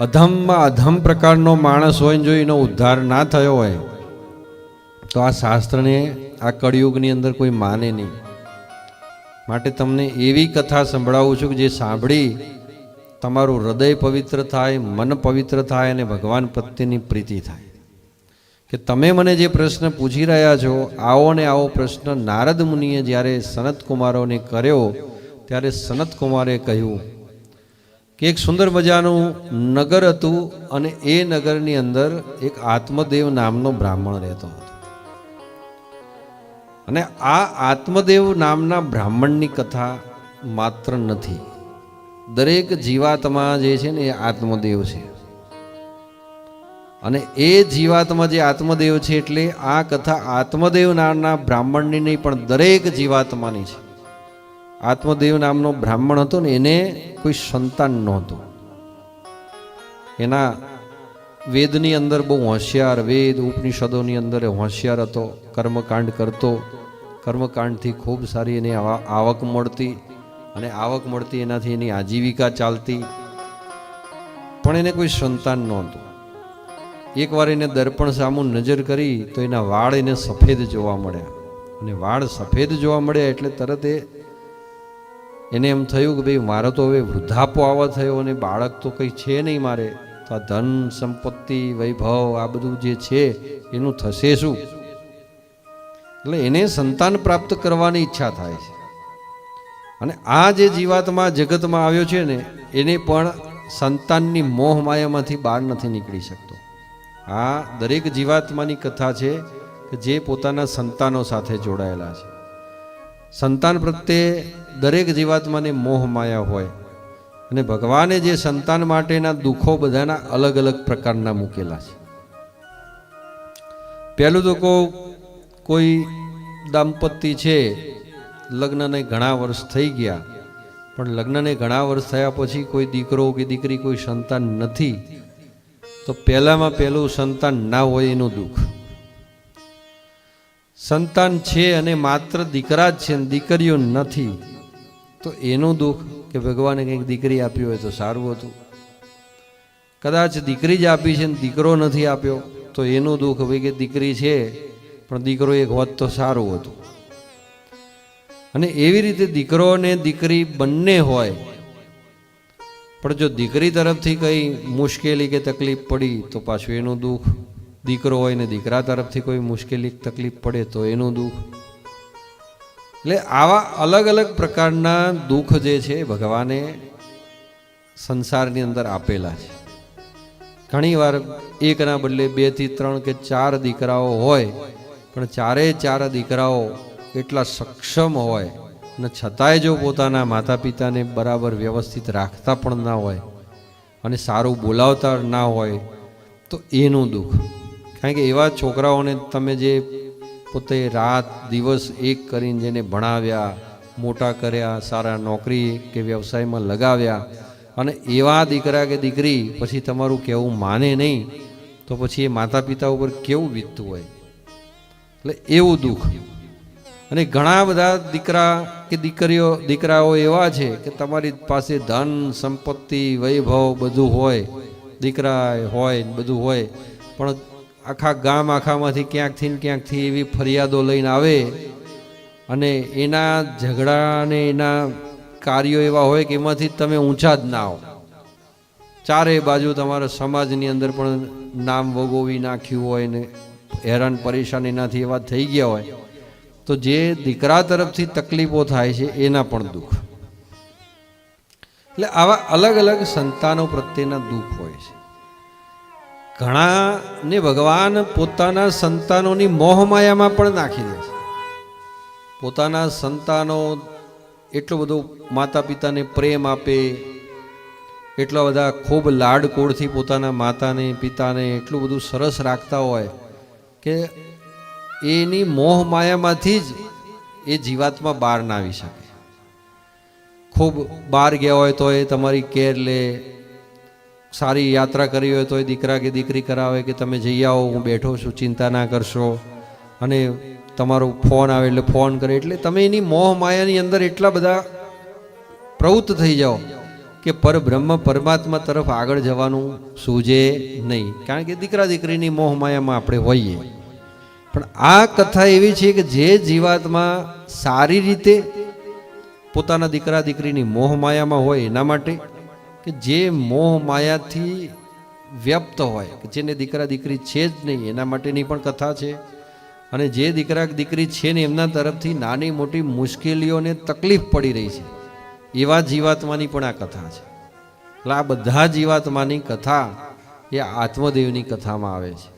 અધમમાં અધમ પ્રકારનો માણસ હોય જો એનો ઉદ્ધાર ના થયો હોય, તો આ શાસ્ત્રને, આ કળિયુગની અંદર કોઈ માને નહીં. માટે તમને એવી કથા સંભળાવું છું કે જે સાંભળી તમારું હૃદય પવિત્ર થાય, મન પવિત્ર થાય અને ભગવાન પ્રત્યેની પ્રીતિ થાય. કે તમે મને જે પ્રશ્ન પૂછી રહ્યા છો, આવો ને આવો પ્રશ્ન નારદ મુનિએ જ્યારે સનત કુમારોને કર્યો, ત્યારે સનત કુમારે કહ્યું કે એક સુંદર મજાનું નગર હતું અને એ નગરની અંદર એક આત્મદેવ નામનો બ્રાહ્મણ રહેતો હતો. અને આ આત્મદેવ નામના બ્રાહ્મણની કથા માત્ર નથી. દરેક જીવાત્મા જે છે ને એ આત્મદેવ છે. અને એ જીવાત્મા જે આત્મદેવ છે એટલે આ કથા આત્મદેવ નામના બ્રાહ્મણની નહીં પણ દરેક જીવાત્માની છે. આત્મદેવ નામનો બ્રાહ્મણ હતો ને, એને કોઈ સંતાન નહોતું. એના વેદની અંદર બહુ હોશિયાર વેદ, ઉપનિષદોની અંદર હોશિયાર હતો, કર્મકાંડ કરતો. કર્મકાંડથી ખૂબ સારી એને આવક મળતી અને આવક મળતી એનાથી એની આજીવિકા ચાલતી. પણ એને કોઈ સંતાન નહોતું. એકવાર એને દર્પણ સામું નજર કરી તો એના વાળ એને સફેદ જોવા મળ્યા. અને વાળ સફેદ જોવા મળ્યા એટલે તરત એ એને એમ થયું કે ભાઈ, મારો તો હવે વૃદ્ધાપો આવવા થયો અને બાળક તો કંઈ છે નહીં મારે, તો આ ધન, સંપત્તિ, વૈભવ, આ બધું જે છે, એનું થશે શું? એટલે એને સંતાન પ્રાપ્ત કરવાની ઈચ્છા થાય છે. અને આ જે જીવાત્મા જગતમાં આવ્યો છે ને, એને પણ સંતાનની મોહ માયામાંથી બહાર નથી નીકળી શકતો. આ દરેક જીવાત્માની કથા છે કે જે પોતાના સંતાનો સાથે જોડાયેલા છે. સંતાન પ્રત્યે દરેક જીવાત્માને મોહ માયા હોય. અને ભગવાને જે સંતાન માટેના દુઃખો બધાના અલગ અલગ પ્રકારના મૂકેલા છે. પહેલું તો કહું, કોઈ દાંપત્ય છે, લગ્નને ઘણા વર્ષ થઈ ગયા, પણ લગ્નને ઘણા વર્ષ થયા પછી કોઈ દીકરો કે દીકરી કોઈ સંતાન નથી, તો પહેલામાં પહેલું સંતાન ના હોય એનું દુઃખ. સંતાન છે અને માત્ર દીકરા જ છે દીકરીઓ નથી. તો એનું દુઃખ કે ભગવાને કંઈક દીકરી આપી હોય તો સારું હતું. કદાચ દીકરી જ આપી છે ને દીકરો નથી આપ્યો, તો એનું દુઃખ ભાઈ કે દીકરી છે, પણ દીકરો એક હોત તો સારું હતું. અને એવી રીતે દીકરો અને દીકરી બંને હોય, પણ જો દીકરી તરફથી કંઈ મુશ્કેલી કે તકલીફ પડી તો પાછું એનું દુઃખ. દીકરો હોય ને દીકરા તરફથી કોઈ મુશ્કેલી તકલીફ પડે તો એનું દુઃખ. એટલે આવા અલગ અલગ પ્રકારના દુઃખ જે છે, ભગવાને સંસારની અંદર આપેલા છે. ઘણીવાર એકના બદલે બેથી ત્રણ કે ચાર દીકરાઓ હોય, પણ ચારે ચાર દીકરાઓ એટલા સક્ષમ હોય અને છતાંય જો પોતાના માતા પિતાને બરાબર વ્યવસ્થિત રાખતા પણ ના હોય અને સારું બોલાવતા ના હોય, તો એનું દુઃખ. કારણ કે એવા છોકરાઓને તમે જે પોતે રાત દિવસ એક કરીને જેને ભણાવ્યા, મોટા કર્યા, સારા નોકરી કે વ્યવસાયમાં લગાવ્યા અને એવા દીકરા કે દીકરી પછી તમારું કહેવું માને નહીં, તો પછી એ માતા પિતા ઉપર કેવું વીતતું હોય? એટલે એવું દુઃખ. અને ઘણા બધા દીકરા કે દીકરીઓ, દીકરાઓ એવા છે કે તમારી પાસે ધન, સંપત્તિ, વૈભવ બધું હોય દીકરા હોય બધું હોય, પણ આખા ગામ આખામાંથી ક્યાંકથી ને ક્યાંકથી એવી ફરિયાદો લઈને આવે અને એના ઝઘડા ને એના કાર્યો એવા હોય કે એમાંથી તમે ઊંચા જ ના આવો ચારે બાજુ તમારા સમાજની અંદર પણ નામ વગોવી નાખ્યું હોય ને હેરાન પરેશાન એનાથી એવા થઈ ગયા હોય, તો જે દીકરા તરફથી તકલીફો થાય છે એના પણ દુઃખ. એટલે આવા અલગ અલગ સંતાનો પ્રત્યેના દુઃખ હોય છે. ઘણા ને ભગવાન પોતાના સંતાનોની મોહમાયામાં પણ નાખી દે છે. પોતાના સંતાનો એટલો બધો માતા પિતાને પ્રેમ આપે, એટલા બધા ખૂબ લાડકોડથી પોતાના માતાને, પિતાને એટલું બધું સરસ રાખતા હોય કે એની મોહમાયામાંથી જ એ જીવાતમાં બહાર ના આવી શકે. ખૂબ બહાર ગયા હોય તો એ તમારી કેર લે સારી યાત્રા કરી હોય તો એ દીકરા કે દીકરી કરાવે કે તમે જઈ આવો, હું બેઠો છું, ચિંતા ના કરશો. અને તમારો ફોન આવે એટલે ફોન કરે. એટલે તમે એની મોહ માયાની અંદર એટલા બધા પ્રવૃત્ત થઈ જાઓ કે પરબ્રહ્મ પરમાત્મા તરફ આગળ જવાનું સૂજે નહીં. કારણ કે દીકરા દીકરીની મોહમાયામાં આપણે હોઈએ. પણ આ કથા એવી છે કે જે જીવાત્મા સારી રીતે પોતાના દીકરા દીકરીની મોહમાયામાં હોય એના માટે કે જે મોહ માયાથી વ્યપ્ત હોય, કે જેને દીકરા દીકરી છે જ નહીં, એના માટેની પણ કથા છે. અને જે દીકરા દીકરી છે ને એમના તરફથી નાની મોટી મુશ્કેલીઓને તકલીફ પડી રહી છે. એવા જીવાત્માની પણ આ કથા છે. એટલે આ બધા જીવાત્માની કથા એ આત્મદેવની કથામાં આવે છે.